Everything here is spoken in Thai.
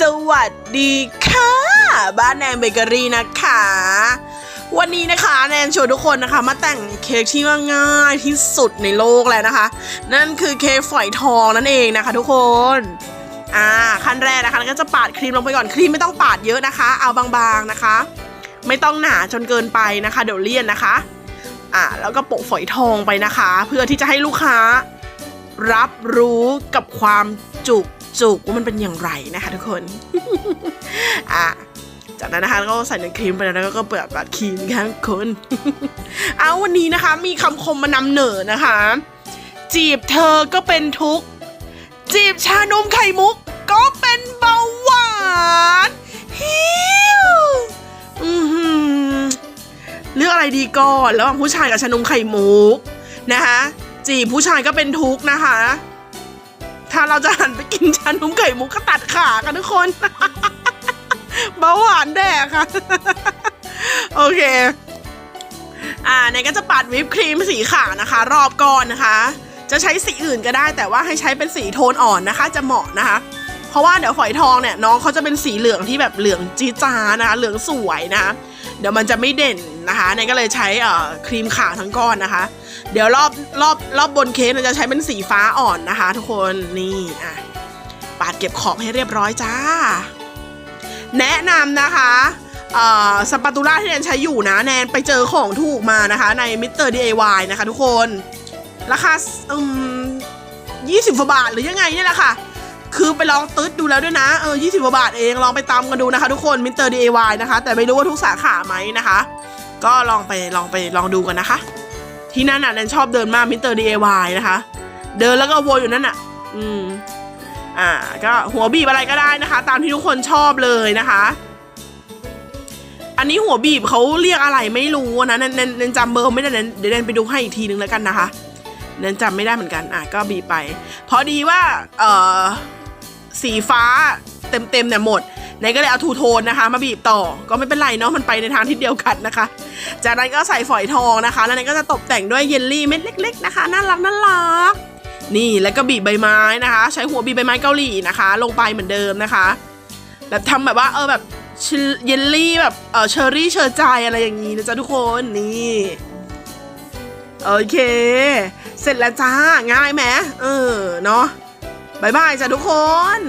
สวัสดีค่ะ บ้านแนนเบเกอรี่นะคะ วันนี้นะคะแนนชวนทุกคนนะคะมาแต่งเค้กที่ว่าง่ายที่สุดในโลกแล้วนะคะ นั่นคือเค้กฝอยทองนั่นเองนะคะ ทุกคนอ่าขั้นแรกนะคะก็จะปาดครีมลงไปก่อนครีมไม่ต้องปาดเยอะนะคะ เอาบางๆนะคะ ไม่ต้องหนาจนเกินไปนะคะ เดี๋ยวเลี่ยนนะคะอ่าแล้วก็โปะฝอยทองไปนะคะ เพื่อที่จะให้ลูกค้า รับรู้กับความจุก จุกว่ามันเป็นอย่างไรนะคะทุกคนอะจากนั้นนะคะก็ใส่ในครีมไปแล้วก็เปิดบัตรครีมค่ะทุกคนเอาวันนี้นะคะ มีคำคมมานำเหนอนะคะ จีบเธอก็เป็นทุกข์ จีบชานมไข่มุก ก็เป็นเบาหวานฮิวเลือกอะไรดีก่อนระหว่างผู้ชายกับชานมไข่มุกนะคะ จีบผู้ชายก็เป็นทุกข์นะคะ จะหันไปกินชานมไข่มุกก็ตัดขากันทุกคน เบาหวานแดกค่ะ โอเค อ่าในก็จะปัดวิปครีมสีขาวนะคะ รอบก่อนนะคะ จะใช้สีอื่นก็ได้ แต่ว่าให้ใช้เป็นสีโทนอ่อนนะคะ จะเหมาะนะคะ เพราะว่าเดี๋ยวฝอยทองเนี่ยน้องเขาจะเป็นสีเหลืองที่แบบเหลืองจีดจานะคะเหลืองสวยนะคะ เดี๋ยวมันจะไม่เด่นนะคะในก็เลยใช้เอ่อครีมขาวทั้งก้อนนะคะ เดี๋ยวรอบรอบรอบบนเค้กเราจะใช้เป็นสีฟ้าอ่อนนะคะ ทุกคนนี่อะปาดเก็บขอบให้เรียบร้อยจ้า แนะนำนะคะสปาตูล่าที่แนนใช้อยู่นะแนนไปเจอของถูกมานะคะ ในมิสเตอร์ดีไนะคะทุกคน ราคาอืมยี่สิบกว่าบาทหรือยังไงเนี่ยแหละค่ะ คือไปลองตึ๊ดดูแล้วด้วยนะ เออยี่สิบกว่าบาทเอง ลองไปตามกันดูนะคะ ทุกคนมิสเตอร์ดีนะคะ แต่ไม่รู้ว่าทุกสาขาไหมนะคะ ก็ลองไปลองไปลองดูกันนะคะ ที่นั่นน่ะแนนชอบเดินมากมิสเตอร์ดีนะคะ เดินแล้วก็วนอยู่นั่นน่ะ อืม อ่า ก็หัวบีบอะไรก็ได้นะคะ ตามที่ทุกคนชอบเลยนะคะ อันนี้หัวบีบเขาเรียกอะไรไม่รู้นะแนนแนนแนนจำเบอร์ไม่ได้แนนเดี๋ยวแนนไปดูให้อีกทีนึงแล้วกันนะคะแนนจำไม่ได้เหมือนกัน อะ ก็บีไป พอดีว่า เอ่อ สีฟ้าเต็มๆเนี่ยหมดแนนก็เลยเอาทูโทนนะคะ มาบีบต่อก็ไม่เป็นไรเนาะมันไปในทางที่เดียวกันนะคะ จากนั้นก็ใส่ฝอยทองนะคะ แล้วนั้นก็จะตกแต่งด้วยเยลลี่เม็ดเล็ก ๆ นะคะน่ารักน่ารักนี่แล้วก็บีบใบไม้นะคะ ใช้หัวบีบใบไม้เกาหลีนะคะ ลงไปเหมือนเดิมนะคะแบบทำแบบว่าเออแบบเยลลี่แบบเออเชอร์รี่เชอร์ใจอะไรอย่างนี้นะจ๊ะทุกคนนี่โอเค เสร็จแล้วจ้าง่ายไหมเออเนาะ บายบายจ้ะทุกคน